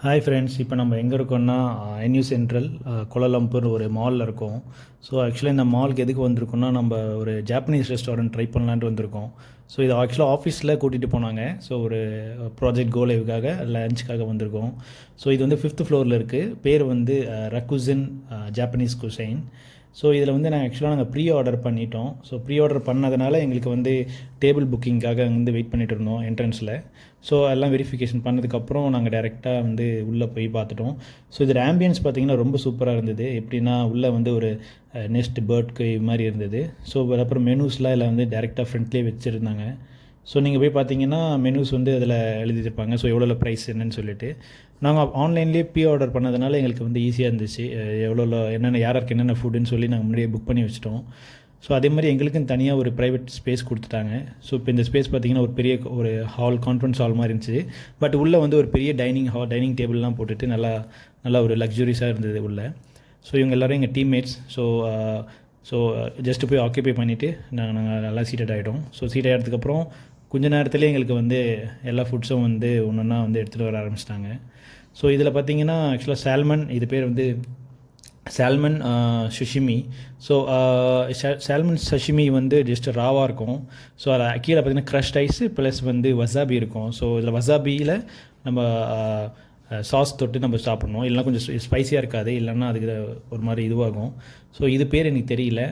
Hi friends இப்போ நம்ம எங்கே இருக்கோம்னா என்யூ சென்ட்ரல் கோலாலம்பூர் ஒரு மாலில் இருக்கோம். ஸோ ஆக்சுவலாக இந்த மாலுக்கு எதுக்கு வந்திருக்கோம்னா நம்ம ஒரு ஜாப்பனீஸ் ரெஸ்டாரண்ட் ட்ரை பண்ணலான்ட்டு வந்திருக்கோம். ஸோ இது ஆக்சுவலாக ஆஃபீஸில் கூட்டிகிட்டு போனாங்க. ஸோ ஒரு ப்ராஜெக்ட் கோலைவுக்காக லஞ்சுக்காக வந்திருக்கோம். ஸோ இது வந்து ஃபிஃப்த் ஃப்ளோரில் இருக்குது பேர் வந்து ரக்குசின் ஜாப்பனீஸ் குசைன் ஸோ இதில் வந்து நாங்கள் ஆக்சுவலாக நாங்கள் ப்ரீ ஆர்டர் பண்ணிட்டோம். ஸோ ப்ரீ ஆர்டர் பண்ணதுனால எங்களுக்கு வந்து டேபிள் புக்கிங்காக வந்து வெயிட் பண்ணிட்டு இருந்தோம் என்ட்ரன்ஸில் ஸோ எல்லாம் வெரிஃபிகேஷன் பண்ணதுக்கப்புறம் நாங்கள் டேரெக்டாக வந்து உள்ளே போய் பார்த்துட்டோம். ஸோ இதில் ஆம்பியன்ஸ் பார்த்தீங்கன்னா ரொம்ப சூப்பராக இருந்தது. எப்படின்னா உள்ளே வந்து ஒரு நெஸ்ட் பேர்ட்க்கு மாதிரி இருந்தது. ஸோ அப்புறம் மெனூஸ்லாம் இதில் வந்து டேரெக்டாக ஃப்ரண்ட்லேயே வச்சுருந்தாங்க. ஸோ நீங்கள் போய் பார்த்தீங்கன்னா மெனூஸ் வந்து அதில் எழுதியிருப்பாங்க. ஸோ எவ்வளோ ப்ரைஸ் என்னன்னு சொல்லிட்டு. நாங்கள் ஆன்லைன்லேயே பி ஆர்டர் பண்ணதுனால எங்களுக்கு வந்து ஈஸியாக இருந்துச்சு. எவ்வளோ என்னென்ன யாருக்கு என்னென்ன ஃபுட்டுன்னு சொல்லி நாங்கள் முன்னாடியே புக் பண்ணி வச்சிட்டோம். ஸோ அதே மாதிரி எங்களுக்குன்னு தனியாக ஒரு ப்ரைவேட் ஸ்பேஸ் கொடுத்துட்டாங்க. ஸோ இப்போ இந்த ஸ்பேஸ் பார்த்திங்கன்னா ஒரு பெரிய ஒரு ஹால் கான்ஃபரன்ஸ் ஹால் மாதிரி இருந்துச்சு. பட் உள்ளே வந்து ஒரு பெரிய டைனிங் ஹால் டைனிங் டேபிள்லாம் போட்டுட்டு நல்லா நல்லா ஒரு லக்ஸுரியஸாக இருந்தது உள்ளே. ஸோ இவங்க எல்லோரும் எங்கள் டீம்மேட்ஸ் ஸோ ஸோ ஜஸ்ட்டு போய் ஆக்கியபை பண்ணிவிட்டு நாங்கள் நாங்கள் நல்லா சீட்டட் ஆகிட்டோம் ஸோ சீட் ஆகிட்டதுக்கப்புறம் கொஞ்ச நேரத்துலேயே எங்களுக்கு வந்து எல்லா ஃபுட்ஸும் வந்து ஒன்று ஒன்றா வந்து எடுத்துகிட்டு வர ஆரம்பிச்சிட்டாங்க. ஸோ இதில் பார்த்தீங்கன்னா ஆக்சுவலாக சால்மன் இது பேர் வந்து salmon sashimi so salmon sashimi வந்து ஜஸ்ட் ராவாக இருக்கும். ஸோ அதில் கீழே பார்த்தீங்கன்னா க்ரஷ்ட் ஐஸ் ப்ளஸ் வந்து வசாபி இருக்கும். ஸோ இதில் வசாபியில் நம்ம uh, சாஸ் தொட்டு நம்ம சாப்பிட்ணும். இல்லைனா கொஞ்சம் ஸ்பைஸியாக இருக்காது. இல்லைன்னா அதுக்கு ஒரு மாதிரி இதுவாகும். ஸோ இது பேர் எனக்கு தெரியல.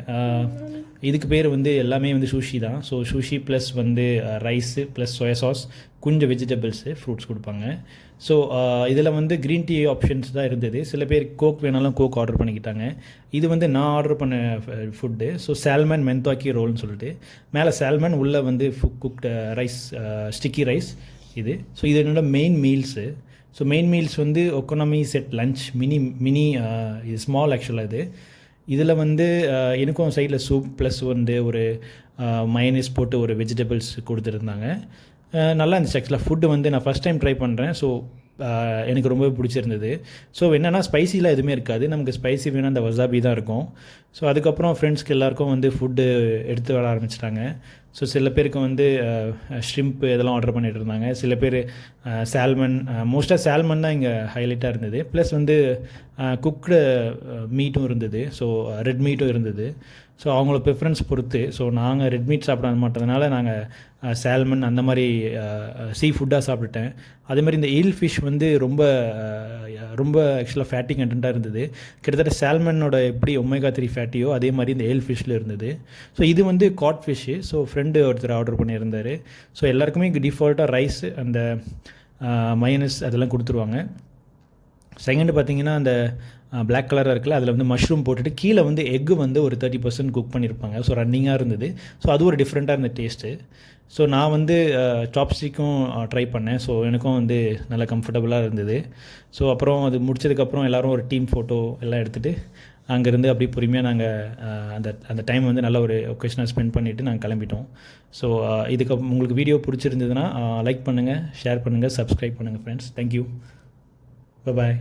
இதுக்கு பேர் வந்து எல்லாமே வந்து சூஷி தான். ஸோ சூஷி ப்ளஸ் வந்து ரைஸு ப்ளஸ் சோயா சாஸ் கொஞ்சம் வெஜிடபிள்ஸு ஃப்ரூட்ஸ் கொடுப்பாங்க. ஸோ இதில் வந்து க்ரீன் டீ ஆப்ஷன்ஸ் தான் இருந்தது. சில பேர் கோக் வேணாலும் கோக் ஆர்டர் பண்ணிக்கிட்டாங்க. இது வந்து நான் ஆர்டர் பண்ண ஃபுட்டு ஸோ சால்மன் மென்தாக்கி ரோல்னு சொல்லிட்டு. மேலே சால்மன் உள்ளே வந்து குக்டு ரைஸ் ஸ்டிக்கி ரைஸ் இது. ஸோ இது என்னோட main meals so main meals வந்து ஒக்கோனமி செட் லஞ்ச் மினி மினி இது ஸ்மால் ஆக்சுவலாக இது இதில் வந்து uh, எனக்கும் சைடில் சூப் ப்ளஸ் வந்து ஒரு uh, மயனீஸ் போட்டு ஒரு வெஜிடபிள்ஸ் கொடுத்துருந்தாங்க. Uh, நல்லா இருந்துச்சு ஆக்சுவலாக ஃபுட்டு வந்து நான் ஃபஸ்ட் டைம் ட்ரை பண்ணுறேன் ஸோ எனக்கு ரொம்பவே பிடிச்சிருந்தது. ஸோ என்னென்னா ஸ்பைசிலாம் எதுவுமே இருக்காது. நமக்கு ஸ்பைசி வேணும் அந்த வசாபி தான் இருக்கும். ஸோ அதுக்கப்புறம் ஃப்ரெண்ட்ஸ்க்கு எல்லாருக்கும் வந்து ஃபுட்டு எடுத்து வர ஆரம்பிச்சிட்டாங்க. ஸோ சில பேருக்கு வந்து ஷ்ரிம்ப்பு இதெல்லாம் ஆர்டர் பண்ணிகிட்டு இருந்தாங்க. சில பேர் சால்மன் மோஸ்ட்டாக சால்மன் தான் இங்கே ஹைலைட்டாக இருந்தது. ப்ளஸ் வந்து குக்டு மீட்டும் இருந்தது. ஸோ ரெட் மீட்டும் இருந்தது. ஸோ அவங்கள ப்ரிஃபரன்ஸ் பொறுத்து. ஸோ நாங்கள் ரெட் மீட் சாப்பிட மாட்டதுனால நாங்கள் சால்மன் அந்த மாதிரி சீ ஃபுட்டாக சாப்பிட்டுட்டேன். அதே மாதிரி இந்த ஈல் ஃபிஷ் வந்து ரொம்ப ரொம்ப ஆக்சுவலாக ஃபேட்டி கண்டென்ட்டாக இருந்தது. கிட்டத்தட்ட சால்மனோட எப்படி ஒமேகா த்ரீ ஃபேட்டியோ அதே மாதிரி இந்த ஏல் ஃபிஷ்ஷில் இருந்தது. ஸோ இது வந்து cod fish so friend friend ஒருத்தர் ஆர்டர் பண்ணியிருந்தார். ஸோ எல்லாருக்குமே டிஃபால்ட்டாக ரைஸ் அந்த மைனஸ் அதெல்லாம் கொடுத்துருவாங்க. செகண்டு பார்த்தீங்கன்னா அந்த பிளாக் கலராக இருக்குல்ல அதில் வந்து மஷ்ரூம் போட்டுட்டு கீழே வந்து எக்கு வந்து ஒரு தேர்ட்டி பர்சன்ட் குக் பண்ணியிருப்பாங்க ஸோ ரன்னிங்காக இருந்தது. ஸோ அது ஒரு டிஃப்ரெண்ட்டாக இருந்த டேஸ்ட்டு ஸோ நான் வந்து சாப்ஸ்டிக்கும் ட்ரை பண்ணேன். ஸோ எனக்கும் வந்து நல்லா கம்ஃபர்டபுளாக இருந்தது. ஸோ அப்புறம் அது முடிச்சதுக்கப்புறம் எல்லோரும் ஒரு டீம் ஃபோட்டோ எல்லாம் எடுத்துகிட்டு அங்கேருந்து அப்படியே பொறுமையாக நாங்கள் அந்த அந்த டைம் வந்து நல்ல ஒரு ஒகேஷனாக ஸ்பெண்ட் பண்ணிவிட்டு நாங்கள் கிளம்பிட்டோம். ஸோ இதுக்கு உங்களுக்கு வீடியோ பிடிச்சிருந்ததுன்னா லைக் பண்ணுங்கள் ஷேர் பண்ணுங்கள் சப்ஸ்கிரைப் பண்ணுங்கள் ஃப்ரெண்ட்ஸ் தேங்க்யூ பாய்